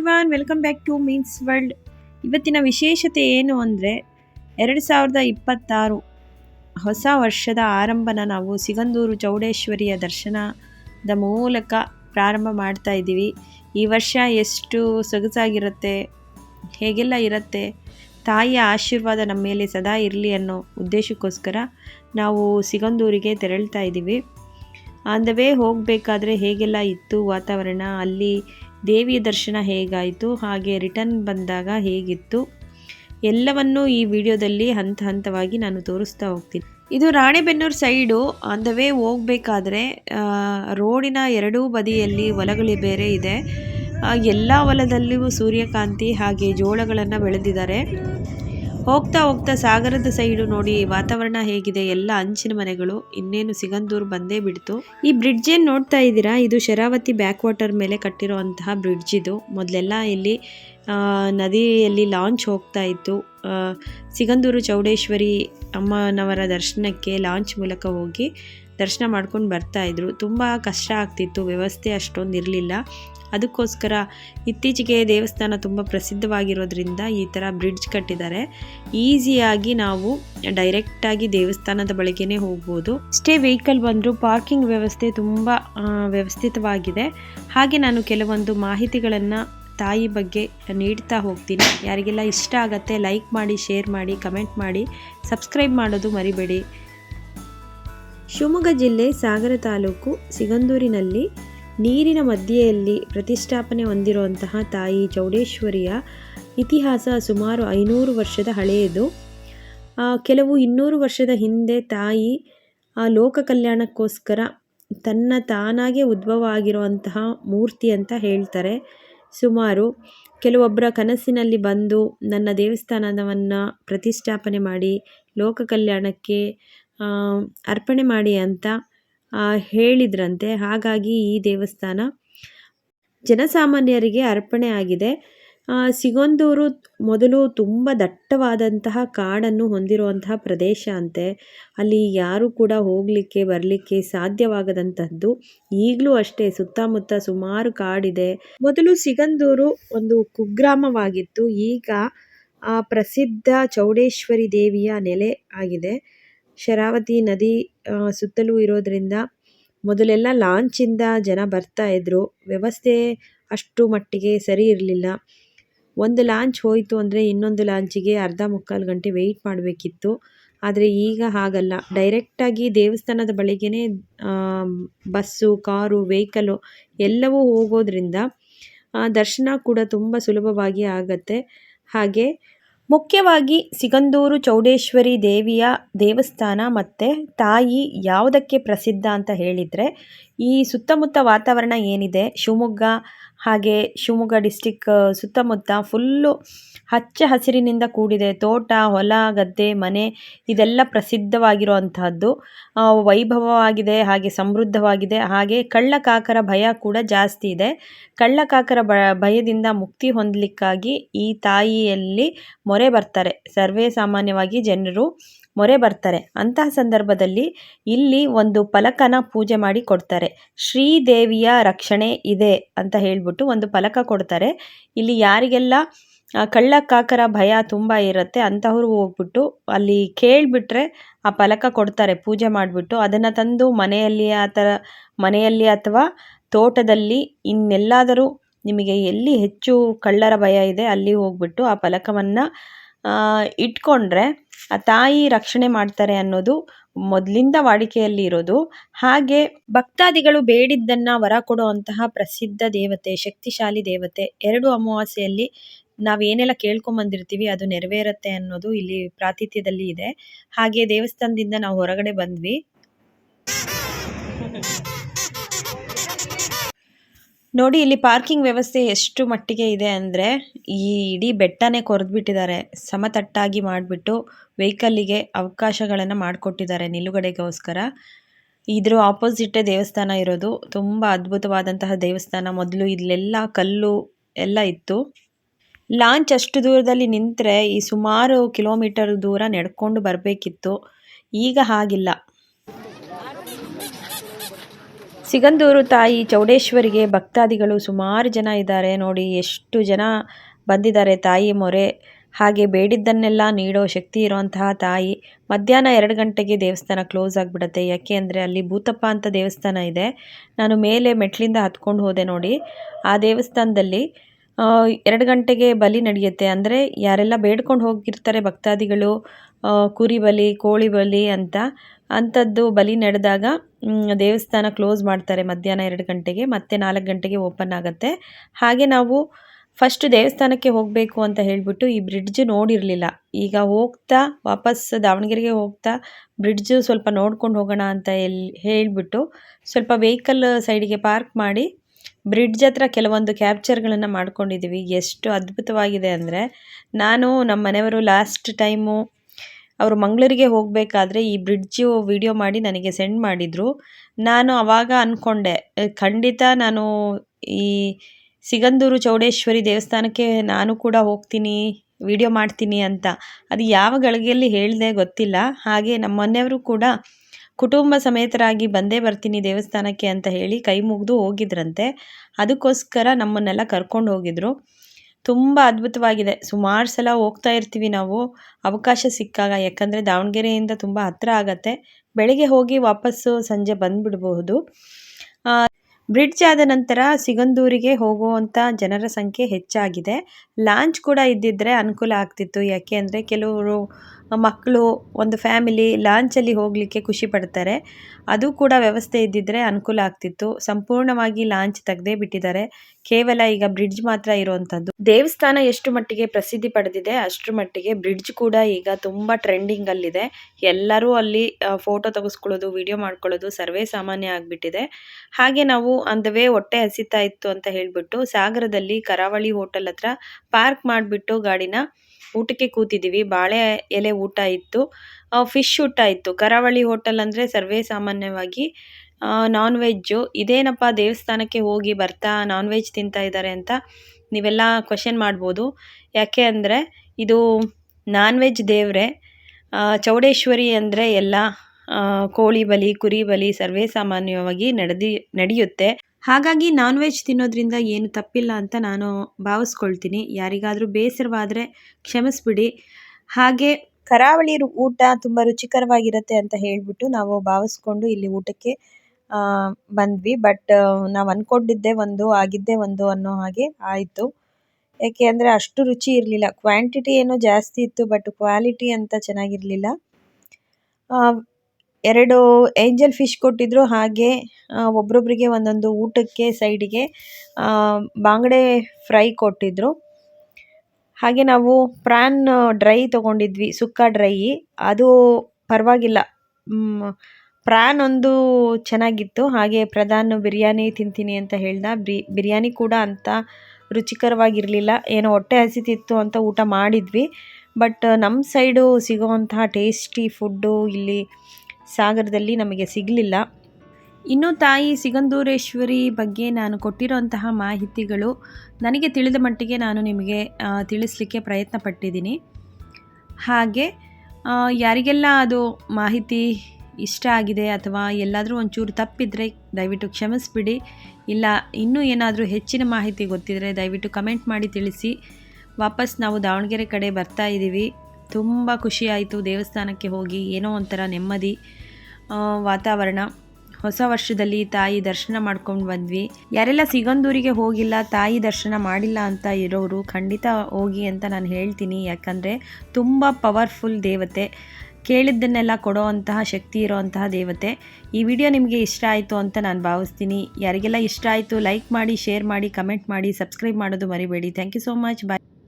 Welcome back to means world ಇವತ್ತಿನ ವಿಶೇಷತೆ ಏನು ಅಂದರೆ, ಎರಡು ಸಾವಿರದ ಇಪ್ಪತ್ತಾರು ಹೊಸ ವರ್ಷದ ಆರಂಭನ ನಾವು ಸಿಗಂದೂರು ಚೌಡೇಶ್ವರಿಯ ದರ್ಶನದ ಮೂಲಕ ಪ್ರಾರಂಭ ಮಾಡ್ತಾ ಇದ್ದೀವಿ. ಈ ವರ್ಷ ಎಷ್ಟು ಸೊಗಸಾಗಿರುತ್ತೆ, ಹೇಗೆಲ್ಲ ಇರುತ್ತೆ, ತಾಯಿಯ ಆಶೀರ್ವಾದ ನಮ್ಮ ಮೇಲೆ ಸದಾ ಇರಲಿ ಅನ್ನೋ ಉದ್ದೇಶಕ್ಕೋಸ್ಕರ ನಾವು ಸಿಗಂದೂರಿಗೆ ತೆರಳ್ತಾ ಇದ್ದೀವಿ. ಆನ್ ದ ವೇ ಹೋಗಬೇಕಾದ್ರೆ ಹೇಗೆಲ್ಲ ಇತ್ತು ವಾತಾವರಣ, ಅಲ್ಲಿ ದೇವಿಯ ದರ್ಶನ ಹೇಗಾಯಿತು, ಹಾಗೆ ರಿಟರ್ನ್ ಬಂದಾಗ ಹೇಗಿತ್ತು, ಎಲ್ಲವನ್ನೂ ಈ ವಿಡಿಯೋದಲ್ಲಿ ಹಂತ ಹಂತವಾಗಿ ನಾನು ತೋರಿಸ್ತಾ ಹೋಗ್ತೀನಿ. ಇದು Ranebennur side on the way ಹೋಗಬೇಕಾದ್ರೆ ರೋಡಿನ ಎರಡೂ ಬದಿಯಲ್ಲಿ ಹೊಲಗಳು ಬೇರೆ ಇದೆ. ಎಲ್ಲ ಹೊಲದಲ್ಲಿಯೂ ಸೂರ್ಯಕಾಂತಿ ಹಾಗೆ ಜೋಳಗಳನ್ನು ಬೆಳೆದಿದ್ದಾರೆ. ಹೋಗ್ತಾ ಹೋಗ್ತಾ ಸಾಗರದ ಸೈಡು ನೋಡಿ ವಾತಾವರಣ ಹೇಗಿದೆ, ಎಲ್ಲ ಅಂಚಿನ ಮನೆಗಳು, ಇನ್ನೇನು ಸಿಗಂದೂರು ಬಂದೇ ಬಿಡ್ತು. ಈ ಬ್ರಿಡ್ಜ್ ಏನು ನೋಡ್ತಾ ಇದ್ದೀರಾ? ಇದು ಶರಾವತಿ ಬ್ಯಾಕ್ ವಾಟರ್ ಮೇಲೆ ಕಟ್ಟಿರುವಂತಹ ಬ್ರಿಡ್ಜ್ ಇದು. ಮೊದಲೆಲ್ಲ ಇಲ್ಲಿ ನದಿಯಲ್ಲಿ ಲಾಂಚ್ ಹೋಗ್ತಾ ಇತ್ತು. ಸಿಗಂದೂರು ಚೌಡೇಶ್ವರಿ ಅಮ್ಮನವರ ದರ್ಶನಕ್ಕೆ ಲಾಂಚ್ ಮೂಲಕ ಹೋಗಿ ದರ್ಶನ ಮಾಡ್ಕೊಂಡು ಬರ್ತಾ ಇದ್ರು. ತುಂಬ ಕಷ್ಟ ಆಗ್ತಿತ್ತು, ವ್ಯವಸ್ಥೆ ಅಷ್ಟೊಂದು ಇರಲಿಲ್ಲ. ಅದಕ್ಕೋಸ್ಕರ ಇತ್ತೀಚೆಗೆ ದೇವಸ್ಥಾನ ತುಂಬ ಪ್ರಸಿದ್ಧವಾಗಿರೋದ್ರಿಂದ ಈ ಥರ ಬ್ರಿಡ್ಜ್ ಕಟ್ಟಿದ್ದಾರೆ. ಈಸಿಯಾಗಿ ನಾವು ಡೈರೆಕ್ಟಾಗಿ ದೇವಸ್ಥಾನದ ಬಳಿಗೆನೇ ಹೋಗ್ಬೋದು. ಇಷ್ಟೇ ವೆಹಿಕಲ್ ಬಂದರೂ ಪಾರ್ಕಿಂಗ್ ವ್ಯವಸ್ಥೆ ತುಂಬ ವ್ಯವಸ್ಥಿತವಾಗಿದೆ. ಹಾಗೆ ನಾನು ಕೆಲವೊಂದು ಮಾಹಿತಿಗಳನ್ನು ತಾಯಿ ಬಗ್ಗೆ ನೀಡ್ತಾ ಹೋಗ್ತೀನಿ. ಯಾರಿಗೆಲ್ಲ ಇಷ್ಟ ಆಗತ್ತೆ ಲೈಕ್ ಮಾಡಿ ಶೇರ್ ಮಾಡಿ ಕಮೆಂಟ್ ಮಾಡಿ ಸಬ್ಸ್ಕ್ರೈಬ್ ಮಾಡೋದು ಮರಿಬೇಡಿ. ಶಿವಮೊಗ್ಗ ಜಿಲ್ಲೆ ಸಾಗರ ತಾಲೂಕು ಸಿಗಂದೂರಿನಲ್ಲಿ ನೀರಿನ ಮಧ್ಯೆಯಲ್ಲಿ ಪ್ರತಿಷ್ಠಾಪನೆ ಹೊಂದಿರುವಂತಹ ತಾಯಿ ಚೌಡೇಶ್ವರಿಯ ಇತಿಹಾಸ ಸುಮಾರು ಐನೂರು ವರ್ಷದ ಹಳೆಯದು. ಕೆಲವು ಇನ್ನೂರು ವರ್ಷದ ಹಿಂದೆ ತಾಯಿ ಆ ಲೋಕ ಕಲ್ಯಾಣಕ್ಕೋಸ್ಕರ ತನ್ನ ತಾನಾಗೆ ಉದ್ಭವ ಆಗಿರುವಂತಹ ಮೂರ್ತಿ ಅಂತ ಹೇಳ್ತಾರೆ. ಸುಮಾರು ಕೆಲವೊಬ್ಬರ ಕನಸಿನಲ್ಲಿ ಬಂದು ನನ್ನ ದೇವಸ್ಥಾನವನ್ನು ಪ್ರತಿಷ್ಠಾಪನೆ ಮಾಡಿ, ಲೋಕ ಕಲ್ಯಾಣಕ್ಕೆ ಅರ್ಪಣೆ ಮಾಡಿ ಅಂತ ಹೇಳಿದ್ರಂತೆ. ಹಾಗಾಗಿ ಈ ದೇವಸ್ಥಾನ ಜನಸಾಮಾನ್ಯರಿಗೆ ಅರ್ಪಣೆ ಆಗಿದೆ. ಸಿಗಂದೂರು ಮೊದಲು ತುಂಬ ದಟ್ಟವಾದಂತಹ ಕಾಡನ್ನು ಹೊಂದಿರುವಂತಹ ಪ್ರದೇಶ ಅಂತೆ. ಅಲ್ಲಿ ಯಾರೂ ಕೂಡ ಹೋಗಲಿಕ್ಕೆ, ಬರಲಿಕ್ಕೆ ಸಾಧ್ಯವಾಗದಂಥದ್ದು ಈಗಲೂ ಅಷ್ಟೇ, ಸುತ್ತಮುತ್ತ ಸುಮಾರು ಕಾಡಿದೆ. ಮೊದಲು ಸಿಗಂದೂರು ಒಂದು ಕುಗ್ರಾಮವಾಗಿತ್ತು. ಈಗ ಪ್ರಸಿದ್ಧ ಚೌಡೇಶ್ವರಿ ದೇವಿಯ ನೆಲೆ ಆಗಿದೆ. ಶರಾವತಿ ನದಿ ಸುತ್ತಲೂ ಇರೋದರಿಂದ ಮೊದಲೆಲ್ಲ ಲಾಂಚಿಂದ ಜನ ಬರ್ತಾ ಇದ್ರು. ವ್ಯವಸ್ಥೆ ಅಷ್ಟು ಮಟ್ಟಿಗೆ ಸರಿ ಇರಲಿಲ್ಲ. ಒಂದು ಲಾಂಚ್ ಹೋಯಿತು ಅಂದರೆ ಇನ್ನೊಂದು ಲಾಂಚಿಗೆ ಅರ್ಧ ಮುಕ್ಕಾಲು ಗಂಟೆ ವೆಯ್ಟ್ ಮಾಡಬೇಕಿತ್ತು. ಆದರೆ ಈಗ ಹಾಗಲ್ಲ. ಡೈರೆಕ್ಟಾಗಿ ದೇವಸ್ಥಾನದ ಬಳಿಗೆನೇ ಬಸ್ಸು, ಕಾರು ವೆಹಿಕಲ್ಲು ಎಲ್ಲವೂ ಹೋಗೋದ್ರಿಂದ ದರ್ಶನ ಕೂಡ ತುಂಬ ಸುಲಭವಾಗಿ ಆಗತ್ತೆ. ಹಾಗೆ ಮುಖ್ಯವಾಗಿ ಸಿಗಂದೂರು ಚೌಡೇಶ್ವರಿ ದೇವಿಯ ದೇವಸ್ಥಾನ ಮತ್ತು ತಾಯಿ ಯಾವುದಕ್ಕೆ ಪ್ರಸಿದ್ಧ ಅಂತ ಹೇಳಿದರೆ ಈ ಸುತ್ತಮುತ್ತ ವಾತಾವರಣ ಏನಿದೆ, ಶಿವಮೊಗ್ಗ ಹಾಗೆ ಶಿವಮೊಗ್ಗ ಡಿಸ್ಟಿಕ್ ಸುತ್ತಮುತ್ತ ಫುಲ್ಲು ಹಚ್ಚ ಹಸಿರಿನಿಂದ ಕೂಡಿದೆ. ತೋಟ, ಹೊಲ, ಗದ್ದೆ, ಮನೆ ಇದೆಲ್ಲ ಪ್ರಸಿದ್ಧವಾಗಿರುವಂತಹದ್ದು. ವೈಭವವಾಗಿದೆ, ಹಾಗೆ ಸಮೃದ್ಧವಾಗಿದೆ. ಹಾಗೆ ಕಳ್ಳಕಾಕರ ಭಯ ಕೂಡ ಜಾಸ್ತಿ ಇದೆ. ಕಳ್ಳಕಾಕರ ಭಯದಿಂದ ಮುಕ್ತಿ ಹೊಂದಲಿಕ್ಕಾಗಿ ಈ ತಾಯಿಯಲ್ಲಿ ಮೊರೆ ಬರ್ತಾರೆ. ಸರ್ವೇ ಸಾಮಾನ್ಯವಾಗಿ ಜನರು. ಮೊರೆ ಬರ್ತಾರೆ. ಅಂತಹ ಸಂದರ್ಭದಲ್ಲಿ ಇಲ್ಲಿ ಒಂದು ಫಲಕನ ಪೂಜೆ ಮಾಡಿ ಕೊಡ್ತಾರೆ. ಶ್ರೀದೇವಿಯ ರಕ್ಷಣೆ ಇದೆ ಅಂತ ಹೇಳ್ಬಿಟ್ಟು ಒಂದು ಫಲಕ ಕೊಡ್ತಾರೆ. ಇಲ್ಲಿ ಯಾರಿಗೆಲ್ಲ ಕಳ್ಳ ಕಾಕರ ಭಯ ತುಂಬ ಇರುತ್ತೆ ಅಂಥವ್ರು ಹೋಗ್ಬಿಟ್ಟು ಅಲ್ಲಿ ಕೇಳಿಬಿಟ್ರೆ ಆ ಫಲಕ ಕೊಡ್ತಾರೆ, ಪೂಜೆ ಮಾಡಿಬಿಟ್ಟು. ಅದನ್ನು ತಂದು ಮನೆಯಲ್ಲಿ ಆ ಥರ ಮನೆಯಲ್ಲಿ ಅಥವಾ ತೋಟದಲ್ಲಿ ಇನ್ನೆಲ್ಲಾದರೂ ನಿಮಗೆ ಎಲ್ಲಿ ಹೆಚ್ಚು ಕಳ್ಳರ ಭಯ ಇದೆ ಅಲ್ಲಿ ಹೋಗ್ಬಿಟ್ಟು ಆ ಫಲಕವನ್ನು ಇಟ್ಕೊಂಡ್ರೆ ಆ ತಾಯಿ ರಕ್ಷಣೆ ಮಾಡ್ತಾರೆ ಅನ್ನೋದು ಮೊದಲಿಂದ ವಾಡಿಕೆಯಲ್ಲಿ ಇರೋದು. ಹಾಗೆ ಭಕ್ತಾದಿಗಳು ಬೇಡಿದ್ದನ್ನು ವರ ಕೊಡುವಂತಹ ಪ್ರಸಿದ್ಧ ದೇವತೆ, ಶಕ್ತಿಶಾಲಿ ದೇವತೆ, ಎರಡು ಅಮಾವಾಸ್ಯೆಯಲ್ಲಿ ನಾವೇನೆಲ್ಲ ಕೇಳ್ಕೊಂಬಂದಿರ್ತೀವಿ ಅದು ನೆರವೇರುತ್ತೆ ಅನ್ನೋದು ಇಲ್ಲಿ ಪ್ರಾತಿಥ್ಯದಲ್ಲಿ ಇದೆ. ಹಾಗೆ ದೇವಸ್ಥಾನದಿಂದ ನಾವು ಹೊರಗಡೆ ಬಂದ್ವಿ. ನೋಡಿ, ಇಲ್ಲಿ ಪಾರ್ಕಿಂಗ್ ವ್ಯವಸ್ಥೆ ಎಷ್ಟು ಮಟ್ಟಿಗೆ ಇದೆ ಅಂದರೆ, ಈ ಇಡೀ ಬೆಟ್ಟನೇ ಕೊರೆದ್ಬಿಟ್ಟಿದ್ದಾರೆ. ಸಮತಟ್ಟಾಗಿ ಮಾಡಿಬಿಟ್ಟು ವೆಹಿಕಲ್ಲಿಗೆ ಅವಕಾಶಗಳನ್ನು ಮಾಡಿಕೊಟ್ಟಿದ್ದಾರೆ ನಿಲುಗಡೆಗೋಸ್ಕರ. ಇದ್ರ ಆಪೋಸಿಟೇ ದೇವಸ್ಥಾನ ಇರೋದು. ತುಂಬ ಅದ್ಭುತವಾದಂತಹ ದೇವಸ್ಥಾನ. ಮೊದಲು ಇಲ್ಲೆಲ್ಲ ಕಲ್ಲು ಎಲ್ಲ ಇತ್ತು. ಲಾಂಚ್ ಅಷ್ಟು ದೂರದಲ್ಲಿ ನಿಂತರೆ ಈ ಸುಮಾರು ಕಿಲೋಮೀಟರ್ ದೂರ ನಡ್ಕೊಂಡು ಬರಬೇಕಿತ್ತು. ಈಗ ಹಾಗಿಲ್ಲ. ಸಿಗಂದೂರು ತಾಯಿ ಚೌಡೇಶ್ವರಿಗೆ ಭಕ್ತಾದಿಗಳು ಸುಮಾರು ಜನ ಇದ್ದಾರೆ. ನೋಡಿ, ಎಷ್ಟು ಜನ ಬಂದಿದ್ದಾರೆ ತಾಯಿ ಮೊರೆ. ಹಾಗೆ ಬೇಡಿದ್ದನ್ನೆಲ್ಲ ನೀಡೋ ಶಕ್ತಿ ಇರುವಂತಹ ತಾಯಿ. ಮಧ್ಯಾಹ್ನ ಎರಡು ಗಂಟೆಗೆ ದೇವಸ್ಥಾನ ಕ್ಲೋಸ್ ಆಗಿಬಿಡುತ್ತೆ. ಯಾಕೆ ಅಂದರೆ ಅಲ್ಲಿ ಭೂತಪ್ಪ ಅಂತ ದೇವಸ್ಥಾನ ಇದೆ. ನಾನು ಮೇಲೆ ಮೆಟ್ಲಿಂದ ಹತ್ಕೊಂಡು ಹೋದೆ ನೋಡಿ. ಆ ದೇವಸ್ಥಾನದಲ್ಲಿ ಎರಡು ಗಂಟೆಗೆ ಬಲಿ ನಡೆಯುತ್ತೆ. ಅಂದರೆ ಯಾರೆಲ್ಲ ಬೇಡ್ಕೊಂಡು ಹೋಗಿರ್ತಾರೆ ಭಕ್ತಾದಿಗಳು ಕುರಿ ಬಲಿ, ಕೋಳಿ ಬಲಿ ಅಂತ, ಅಂಥದ್ದು ಬಲಿ ನಡೆದಾಗ ದೇವಸ್ಥಾನ ಕ್ಲೋಸ್ ಮಾಡ್ತಾರೆ ಮಧ್ಯಾಹ್ನ ಎರಡು ಗಂಟೆಗೆ, ಮತ್ತೆ ನಾಲ್ಕು ಗಂಟೆಗೆ ಓಪನ್ ಆಗುತ್ತೆ. ಹಾಗೆ ನಾವು ಫಸ್ಟ್ ದೇವಸ್ಥಾನಕ್ಕೆ ಹೋಗಬೇಕು ಅಂತ ಹೇಳಿಬಿಟ್ಟು ಈ ಬ್ರಿಡ್ಜ್ ನೋಡಿರಲಿಲ್ಲ. ಈಗ ಹೋಗ್ತಾ, ವಾಪಸ್ ದಾವಣಗೆರೆಗೆ ಹೋಗ್ತಾ ಬ್ರಿಡ್ಜ್ ಸ್ವಲ್ಪ ನೋಡ್ಕೊಂಡು ಹೋಗೋಣ ಅಂತ ಹೇಳಿಬಿಟ್ಟು ಸ್ವಲ್ಪ ವೆಹಿಕಲ್ ಸೈಡಿಗೆ ಪಾರ್ಕ್ ಮಾಡಿ ಬ್ರಿಡ್ಜ್ ಹತ್ರ ಕೆಲವೊಂದು ಕ್ಯಾಪ್ಚರ್ಗಳನ್ನು ಮಾಡ್ಕೊಂಡಿದ್ದೀವಿ ಎಷ್ಟು ಅದ್ಭುತವಾಗಿದೆ ಅಂದರೆ, ನಾನು ನಮ್ಮ ಮನೆಯವರು ಲಾಸ್ಟ್ ಟೈಮು ಅವರು ಮಂಗಳೂರಿಗೆ ಹೋಗಬೇಕಾದ್ರೆ ಈ ಬ್ರಿಡ್ಜು ವಿಡಿಯೋ ಮಾಡಿ ನನಗೆ ಸೆಂಡ್ ಮಾಡಿದರು. ನಾನು ಆವಾಗ ಅಂದ್ಕೊಂಡೆ ಖಂಡಿತ ನಾನು ಈ ಸಿಗಂದೂರು ಚೌಡೇಶ್ವರಿ ದೇವಸ್ಥಾನಕ್ಕೆ ನಾನು ಕೂಡ ಹೋಗ್ತೀನಿ, ವಿಡಿಯೋ ಮಾಡ್ತೀನಿ ಅಂತ. ಅದು ಯಾವ ಗಳಿಗೆಯಲ್ಲಿ ಹೇಳಿದೆ ಗೊತ್ತಿಲ್ಲ. ಹಾಗೆ ನಮ್ಮ ಮನೆಯವರು ಕೂಡ ಕುಟುಂಬ ಸಮೇತರಾಗಿ ಬಂದೇ ಬರ್ತೀನಿ ದೇವಸ್ಥಾನಕ್ಕೆ ಅಂತ ಹೇಳಿ ಕೈ ಮುಗಿದು ಹೋಗಿದ್ರಂತೆ. ಅದಕ್ಕೋಸ್ಕರ ನಮ್ಮನ್ನೆಲ್ಲ ಕರ್ಕೊಂಡು ಹೋಗಿದ್ರು. ತುಂಬ ಅದ್ಭುತವಾಗಿದೆ. ಸುಮಾರು ಸಲ ಹೋಗ್ತಾ ಇರ್ತೀವಿ ನಾವು. ಅವಕಾಶ ಸಿಕ್ಕಾಗ, ಯಾಕಂದರೆ ದಾವಣಗೆರೆಯಿಂದ ತುಂಬ ಹತ್ತಿರ ಆಗತ್ತೆ. ಬೆಳಿಗ್ಗೆ ಹೋಗಿ ವಾಪಸ್ಸು ಸಂಜೆ ಬಂದುಬಿಡ್ಬಹುದು. ಬ್ರಿಡ್ಜ್ ಆದ ನಂತರ ಸಿಗಂದೂರಿಗೆ ಹೋಗುವಂಥ ಜನರ ಸಂಖ್ಯೆ ಹೆಚ್ಚಾಗಿದೆ. ಲಾಂಚ್ ಕೂಡ ಇದ್ದಿದ್ದರೆ ಅನುಕೂಲ ಆಗ್ತಿತ್ತು. ಯಾಕೆ ಅಂದರೆ ಕೆಲವರು, ಮಕ್ಕಳು, ಒಂದು ಫ್ಯಾಮಿಲಿ ಲಾಂಚಲ್ಲಿ ಹೋಗಲಿಕ್ಕೆ ಖುಷಿ ಪಡ್ತಾರೆ. ಅದು ಕೂಡ ವ್ಯವಸ್ಥೆ ಇದ್ದಿದ್ದರೆ ಅನುಕೂಲ ಆಗ್ತಿತ್ತು. ಸಂಪೂರ್ಣವಾಗಿ ಲಾಂಚ್ ತೆಗೆದೇ ಬಿಟ್ಟಿದ್ದಾರೆ. ಕೇವಲ ಈಗ ಬ್ರಿಡ್ಜ್ ಮಾತ್ರ ಇರುವಂತದ್ದು ದೇವಸ್ಥಾನ ಎಷ್ಟು ಮಟ್ಟಿಗೆ ಪ್ರಸಿದ್ಧಿ ಪಡೆದಿದೆ, ಅಷ್ಟರ ಮಟ್ಟಿಗೆ ಬ್ರಿಡ್ಜ್ ಕೂಡ ಈಗ ತುಂಬಾ ಟ್ರೆಂಡಿಂಗ್ ಅಲ್ಲಿದೆ. ಎಲ್ಲರೂ ಅಲ್ಲಿ ಫೋಟೋ ತೆಗೆಸ್ಕೊಳ್ಳೋದು ವಿಡಿಯೋ ಮಾಡ್ಕೊಳ್ಳೋದು ಸರ್ವೇ ಸಾಮಾನ್ಯ ಆಗ್ಬಿಟ್ಟಿದೆ. ಹಾಗೆ ನಾವು ಅಂದವೇ ಹೊಟ್ಟೆ ಹಸಿತಾ ಇತ್ತು ಅಂತ ಹೇಳಿಬಿಟ್ಟು ಸಾಗರದಲ್ಲಿ ಕರಾವಳಿ ಹೋಟೆಲ್ ಹತ್ರ ಪಾರ್ಕ್ ಮಾಡಿಬಿಟ್ಟು ಗಾಡಿನ ಊಟಕ್ಕೆ ಕೂತಿದ್ದೀವಿ. ಬಾಳೆ ಎಲೆ ಊಟ ಇತ್ತು. ಫಿಶ್ ಊಟ ಇತ್ತು. ಕರಾವಳಿ ಹೋಟೆಲ್ ಅಂದರೆ ಸರ್ವೇ ಸಾಮಾನ್ಯವಾಗಿ ನಾನ್ ವೆಜ್ಜು ಇದೇನಪ್ಪ ದೇವಸ್ಥಾನಕ್ಕೆ ಹೋಗಿ ಬರ್ತಾ ನಾನ್ ವೆಜ್ ತಿಂತಾ ಇದ್ದಾರೆ ಅಂತ ನೀವೆಲ್ಲ ಕ್ವಶನ್ ಮಾಡ್ಬೋದು. ಯಾಕೆ ಅಂದರೆ ಇದು ನಾನ್ ವೆಜ್ ದೇವರೇ ಚೌಡೇಶ್ವರಿ ಅಂದರೆ ಎಲ್ಲ ಕೋಳಿ ಬಲಿ, ಕುರಿ ಬಲಿ ಸರ್ವೇ ಸಾಮಾನ್ಯವಾಗಿ ನಡೆದಿ, ನಡೆಯುತ್ತೆ. ಹಾಗಾಗಿ ನಾನ್ ವೆಜ್ ತಿನ್ನೋದ್ರಿಂದ ಏನು ತಪ್ಪಿಲ್ಲ ಅಂತ ನಾನು ಭಾವಿಸ್ಕೊಳ್ತೀನಿ. ಯಾರಿಗಾದರೂ ಬೇಸರವಾದರೆ ಕ್ಷಮಿಸ್ಬಿಡಿ. ಹಾಗೆ ಕರಾವಳಿ ಊಟ ತುಂಬ ರುಚಿಕರವಾಗಿರುತ್ತೆ ಅಂತ ಹೇಳಿಬಿಟ್ಟು ನಾವು ಭಾವಿಸ್ಕೊಂಡು ಇಲ್ಲಿ ಊಟಕ್ಕೆ ಬಂದ್ವಿ. ಬಟ್ ನಾವು ಅನ್ಕೊಂಡಿದ್ದೆ ಒಂದು, ಆಗಿದ್ದೆ ಒಂದು ಅನ್ನೋ ಹಾಗೆ ಆಯಿತು. ಯಾಕೆ ಅಂದರೆ ಅಷ್ಟು ರುಚಿ ಇರಲಿಲ್ಲ. ಕ್ವಾಂಟಿಟಿ ಏನೋ ಜಾಸ್ತಿ ಇತ್ತು ಬಟ್ ಕ್ವಾಲಿಟಿ ಅಂತ ಚೆನ್ನಾಗಿರಲಿಲ್ಲ. ಎರಡು ಏಂಜಲ್ ಫಿಶ್ ಕೊಟ್ಟಿದ್ರು ಹಾಗೆ ಒಬ್ಬರೊಬ್ಬರಿಗೆ ಒಂದೊಂದು ಊಟಕ್ಕೆ ಸೈಡಿಗೆ ಬಾಂಗಡೆ ಫ್ರೈ ಕೊಟ್ಟಿದ್ರು. ಹಾಗೆ ನಾವು ಪ್ರಾನ್ ಡ್ರೈ ತೊಗೊಂಡಿದ್ವಿ, ಸುಕ್ಕ ಡ್ರೈ ಅದು ಪರವಾಗಿಲ್ಲ. ಪ್ರಾನ್ ಒಂದು ಚೆನ್ನಾಗಿತ್ತು. ಹಾಗೆ ಪ್ರಧಾನ್ ಬಿರಿಯಾನಿ ತಿಂತೀನಿ ಅಂತ ಹೇಳ್ದ. ಬಿರಿಯಾನಿ ಕೂಡ ಅಂತ ರುಚಿಕರವಾಗಿರಲಿಲ್ಲ. ಏನೋ ಹೊಟ್ಟೆ ಹಸಿತಿತ್ತು ಅಂತ ಊಟ ಮಾಡಿದ್ವಿ. ಬಟ್ ನಮ್ಮ ಸೈಡು ಸಿಗೋವಂತಹ ಟೇಸ್ಟಿ ಫುಡ್ಡು ಇಲ್ಲಿ ಸಾಗರದಲ್ಲಿ ನಮಗೆ ಸಿಗಲಿಲ್ಲ. ಇನ್ನು ತಾಯಿ ಸಿಗಂಧೂರೇಶ್ವರಿ ಬಗ್ಗೆ ನಾನು ಕೊಟ್ಟಿರೋಂತಹ ಮಾಹಿತಿಗಳು ನನಗೆ ತಿಳಿದ ಮಟ್ಟಿಗೆ ನಾನು ನಿಮಗೆ ತಿಳಿಸಲಿಕ್ಕೆ ಪ್ರಯತ್ನ ಪಟ್ಟಿದ್ದೀನಿ ಹಾಗೆ ಯಾರಿಗೆಲ್ಲ ಅದು ಮಾಹಿತಿ ಇಷ್ಟ ಆಗಿದೆ ಅಥವಾ ಎಲ್ಲಾದರೂ ಒಂಚೂರು ತಪ್ಪಿದರೆ ದಯವಿಟ್ಟು ಕ್ಷಮಿಸ್ಬಿಡಿ. ಇಲ್ಲ, ಇನ್ನೂ ಏನಾದರೂ ಹೆಚ್ಚಿನ ಮಾಹಿತಿ ಗೊತ್ತಿದ್ದರೆ ದಯವಿಟ್ಟು ಕಮೆಂಟ್ ಮಾಡಿ ತಿಳಿಸಿ. ವಾಪಸ್ ನಾವು ದಾವಣಗೆರೆ ಕಡೆ ಬರ್ತಾ ಇದ್ದೀವಿ. ತುಂಬ ಖುಷಿ ಆಯಿತು ದೇವಸ್ಥಾನಕ್ಕೆ ಹೋಗಿ. ಏನೋ ಒಂಥರ ನೆಮ್ಮದಿ ವಾತಾವರಣ. ಹೊಸ ವರ್ಷದಲ್ಲಿ ತಾಯಿ ದರ್ಶನ ಮಾಡ್ಕೊಂಡು ಬಂದ್ವಿ. ಯಾರೆಲ್ಲ ಸಿಗಂದೂರಿಗೆ ಹೋಗಿಲ್ಲ, ತಾಯಿ ದರ್ಶನ ಮಾಡಿಲ್ಲ ಅಂತ ಇರೋರು ಖಂಡಿತ ಹೋಗಿ ಅಂತ ನಾನು ಹೇಳ್ತೀನಿ. ಯಾಕಂದರೆ ತುಂಬ ಪವರ್ಫುಲ್ ದೇವತೆ. ಕೇಳಿದ್ದನ್ನೆಲ್ಲ ಕೊಡೋವಂತಹ ಶಕ್ತಿ ಇರೋವಂತಹ ದೇವತೆ. ಈ ವಿಡಿಯೋ ನಿಮಗೆ ಇಷ್ಟ ಆಯಿತು ಅಂತ ನಾನು ಭಾವಿಸ್ತೀನಿ. ಯಾರಿಗೆಲ್ಲ ಇಷ್ಟ ಆಯಿತು ಲೈಕ್ ಮಾಡಿ ಶೇರ್ ಮಾಡಿ ಕಮೆಂಟ್ ಮಾಡಿ ಸಬ್ಸ್ಕ್ರೈಬ್ ಮಾಡೋದು ಮರಿಬೇಡಿ. Thank you so much bye